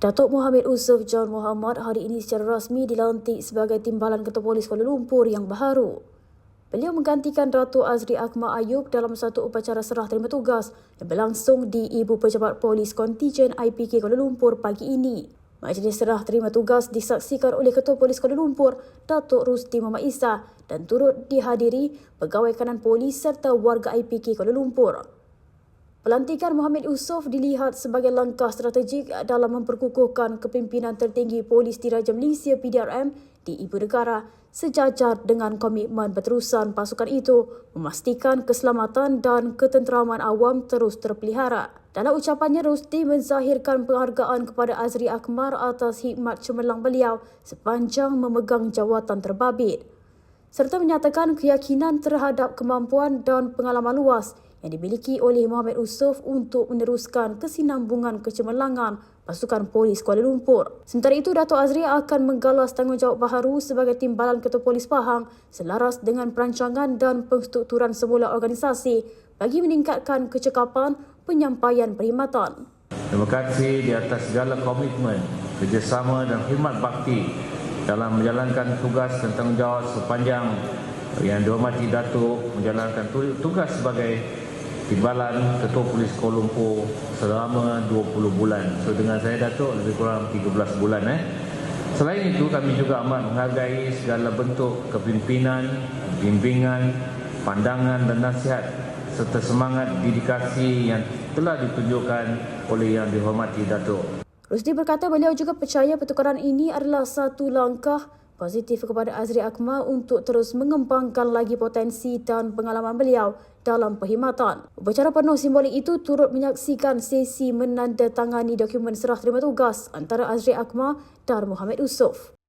Datuk Muhammad Usuf John Muhammad hari ini secara rasmi dilantik sebagai Timbalan Ketua Polis Kuala Lumpur yang baharu. Beliau menggantikan Datuk Azri Akmal Ayub dalam satu upacara serah terima tugas yang berlangsung di Ibu Pejabat Polis Kontijen IPK Kuala Lumpur pagi ini. Majlis serah terima tugas disaksikan oleh Ketua Polis Kuala Lumpur, Datuk Rusti Muhammad Isa dan turut dihadiri pegawai kanan polis serta warga IPK Kuala Lumpur. Pelantikan Muhammad Yusof dilihat sebagai langkah strategik dalam memperkukuhkan kepimpinan tertinggi Polis Diraja Malaysia PDRM di ibu negara sejajar dengan komitmen berterusan pasukan itu memastikan keselamatan dan ketenteraman awam terus terpelihara. Dalam ucapannya, Rusti menzahirkan penghargaan kepada Azri Akmar atas hikmat cemerlang beliau sepanjang memegang jawatan terbabit serta menyatakan keyakinan terhadap kemampuan dan pengalaman luas yang dimiliki oleh Muhammad Usuf untuk meneruskan kesinambungan kecemerlangan pasukan polis Kuala Lumpur. Sementara itu, Dato' Azri akan menggalas tanggungjawab baharu sebagai Timbalan Ketua Polis Pahang selaras dengan perancangan dan penstrukturan semula organisasi bagi meningkatkan kecekapan penyampaian perkhidmatan. Terima kasih di atas segala komitmen, kerjasama dan khidmat bakti dalam menjalankan tugas dan tanggungjawab sepanjang yang dihormati Datuk menjalankan tugas sebagai Timbalan Ketua Polis Kuala Lumpur selama 20 bulan. So dengan saya Datuk lebih kurang 13 bulan eh. Selain itu kami juga amat menghargai segala bentuk kepimpinan, bimbingan, pandangan dan nasihat serta semangat dedikasi yang telah ditunjukkan oleh yang dihormati Datuk. Rusdi berkata beliau juga percaya pertukaran ini adalah satu langkah positif kepada Azri Akmal untuk terus mengembangkan lagi potensi dan pengalaman beliau dalam perkhidmatan. Upacara penuh simbolik itu turut menyaksikan sesi menandatangani dokumen serah terima tugas antara Azri Akmal dan Muhammad Usuf.